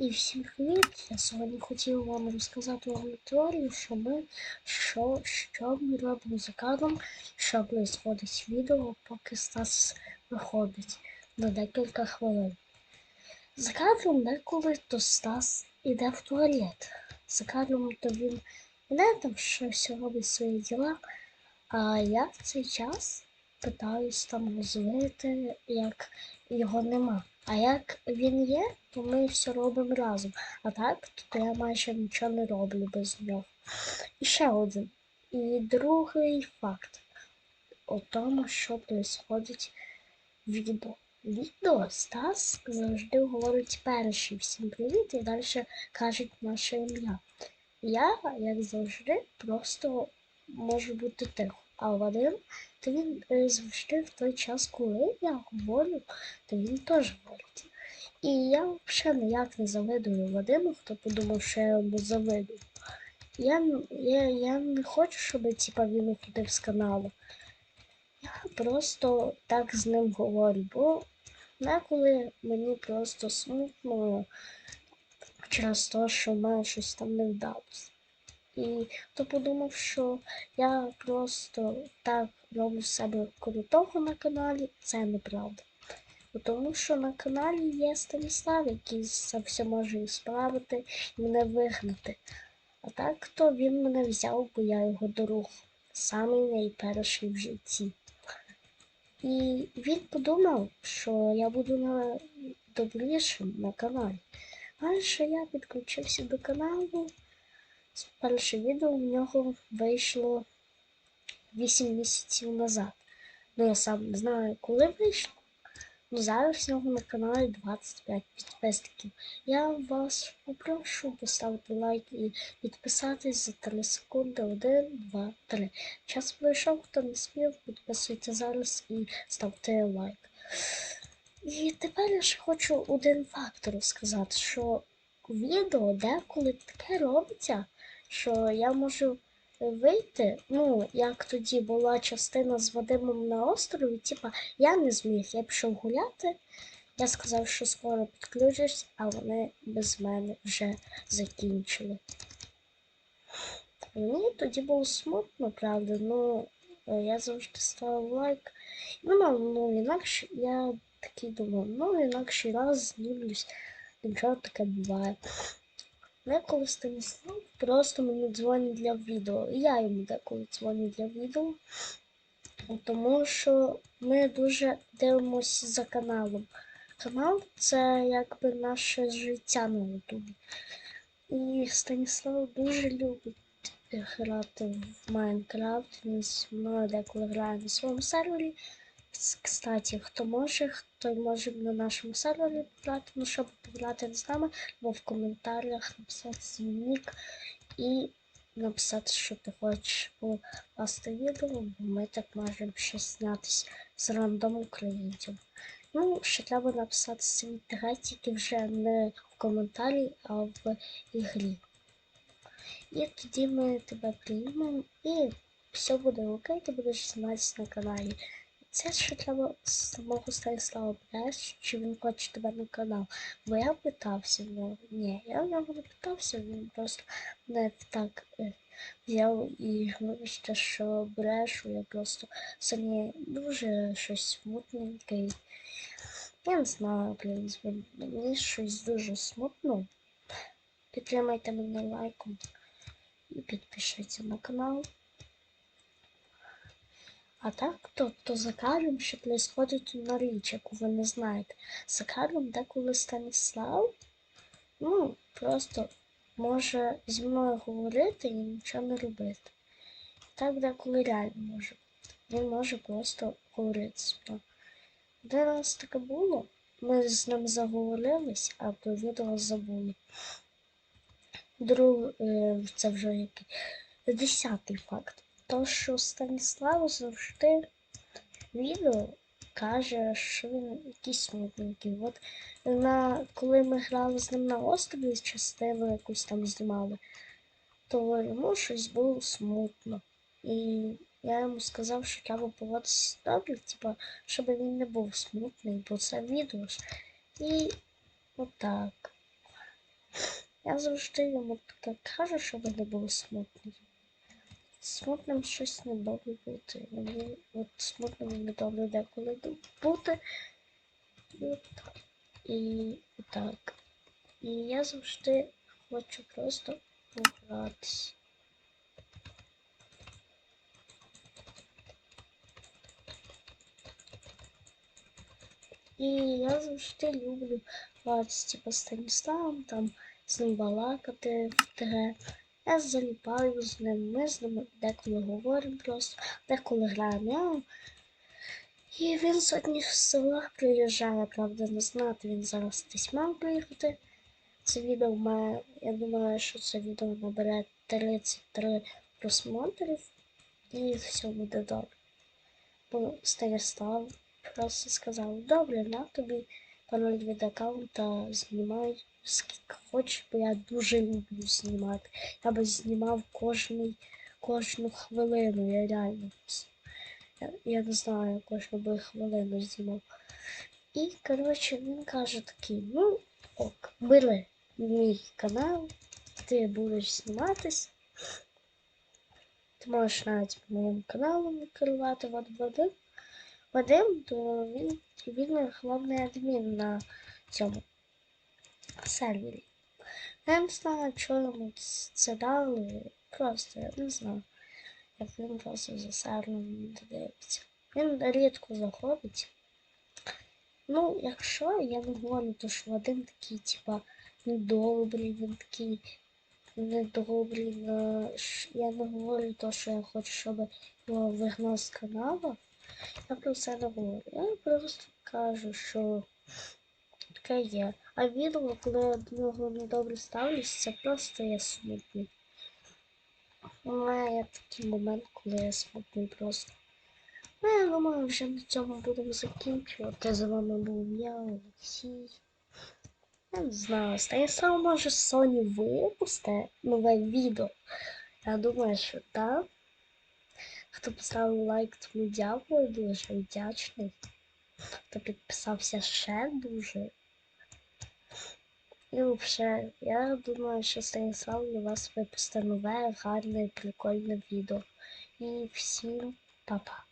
І всім привіт! Я сьогодні хотів вам розказати теорію, що ми що, що ми робимо за кадром, що происходить відео, поки Стас виходить на декілька хвилин. За кадром деколи то Стас іде в туалет. За кадром то він іде там щось робить свої діла, а я в цей час питаюсь там розвити, як його нема. А як він є, то ми все робимо разом. А так, то я майже нічого не роблю без нього. І ще один. І другий факт о тому, що відбувається відео. Відео Стас завжди говорить перший всім привіт і далі каже наше ім'я. Я, як завжди, просто можу бути тихо. А Вадим, то він е, завжди в той час, коли я говорю, то він теж говорить. І я взагалі ніяк не завидую Вадиму, хто подумав, що я йому завидую. Я, я, я не хочу, щоб типа, він уходив з каналу. Я просто так з ним говорю, бо деколи мені просто смутно через те, що в мене щось там не вдалося. І хто подумав, що я просто так роблю себе крутого на каналі, це неправда. Тому що на каналі є Станіслав, який це все може справити і мене вигнати. А так то він мене взяв, бо я його друг, самий найперший в житті. І він подумав, що я буду на добрішим на каналі. Перше я підключився до каналу. Перше відео в нього вийшло 8 місяців назад. Ну я сам не знаю, коли вийшло. Ну зараз в нього на каналі 25 підписників. Я вас попрошу поставити лайк і підписатись за 3 секунди. 1, 2, 3. Час пройшов, хто не спів, підписуйте зараз і ставте лайк. І тепер я ще хочу один факт розказати, що відео деколи таке робиться, що я можу вийти, ну, як тоді була частина з Вадимом на острові, типа я не зміг, я пішов гуляти. Я сказав, що скоро підключусь, а вони без мене вже закінчили. Мені тоді було смутно, правда, ну я завжди ставив лайк. Ну, ну інакше я такий думав, ну інакше раз знімлюсь, нічого таке буває. Деколи Станіслав просто мені дзвонить для відео. І я йому деколи дзвоню для відео, тому що ми дуже дивимося за каналом. Канал це якби наше життя на Ютубі. І Станіслав дуже любить грати в Майнкрафт. Він зі мною деколи грає на своєму сервері. Кстати, хто може, той може на нашому сервері пограти, ну щоб пограти з нами, або в коментарях написати свій нік і написати, що ти хочеш попасти відео, бо ми так можемо ще знятися з рандом українців. Ну, ще треба написати свій тільки вже не в коментарі, а в ігрі. І тоді ми тебе приймемо і все буде окей, ти будеш зніматися на каналі. Це ще треба самого Станіслава питати, чи він хоче тебе на канал. Бо я питався в нього. Ні, я в нього не питався, він просто не так е, взяв і говорить, що брешу, я просто самі дуже щось смутненьке. Я не знаю, блін, мені щось дуже смутно. Підтримайте мене лайком і підпишіться на канал. А так, то, то за кадром ще происходить на річ, яку ви не знаєте. За деколи Станіслав, ну, просто може зі мною говорити і нічого не робити. Так деколи реально може. Він може просто говорити. Один раз таке було, ми з ним заговорились, а про відео забули. Друг, е, це вже який десятий факт. То, що Станіслав завжди відео каже, що він якийсь смутненький. От на, коли ми грали з ним на острові частину якусь там знімали, то йому щось було смутно. І я йому сказав, що треба поводитися добре, типа, щоб він не був смутний, бо це відео. І отак. Я завжди йому таке кажу, щоб не було смутно. Смутним щось не добре бути. Мені от смутним не добре деколи бути. І, от, і так. І я завжди хочу просто погратися. І я завжди люблю гратися типу, з Станіславом, там з ним балакати в ТГ. Я заліпаю з ним, ми з ним деколи говоримо просто, деколи граємо. І він сьогодні з села приїжджає, правда, не знати, він зараз десь мав приїхати. Це відео має, я думаю, що це відео набере 33 просмотрів і все буде добре. Бо Станіслав просто сказав, добре, на тобі пароль від аккаунта знімай скільки хочеш, бо я дуже люблю знімати. Я би знімав кожний, кожну хвилину, я реально. Я, я не знаю, кожну би хвилину знімав. І, коротше, він каже такий, ну, ок, бери мій канал, ти будеш зніматись. Ти можеш навіть моїм каналом керувати Вад Вадим. То він, він головний адмін на цьому сервері. Я не знаю, що йому це дали. Просто я не знаю. Як він просто за сервером дивиться. Він рідко заходить. Ну, якщо я не говорю, то що Вадим такий, типа, недобрий, він такий недобрий. ш- Я не говорю то, що я хочу, щоб його вигнав з каналу. Я про це не говорю. Я просто кажу, що таке є. А відео, коли я до нього недобре ставлюсь, це просто я смутний. У мене є такий момент, коли я смутний просто. Ну, я думаю, вже на цьому будемо закінчувати. З вами був я, Олексій. Я не знаю, Станіслав може Sony випусти нове відео. Я думаю, що так. Хто поставив лайк, тому дякую, дуже вдячний. Хто підписався ще дуже. І взагалі, я думаю, що Станіслав для вас випусте нове, гарне, прикольне відео. І всім па-па.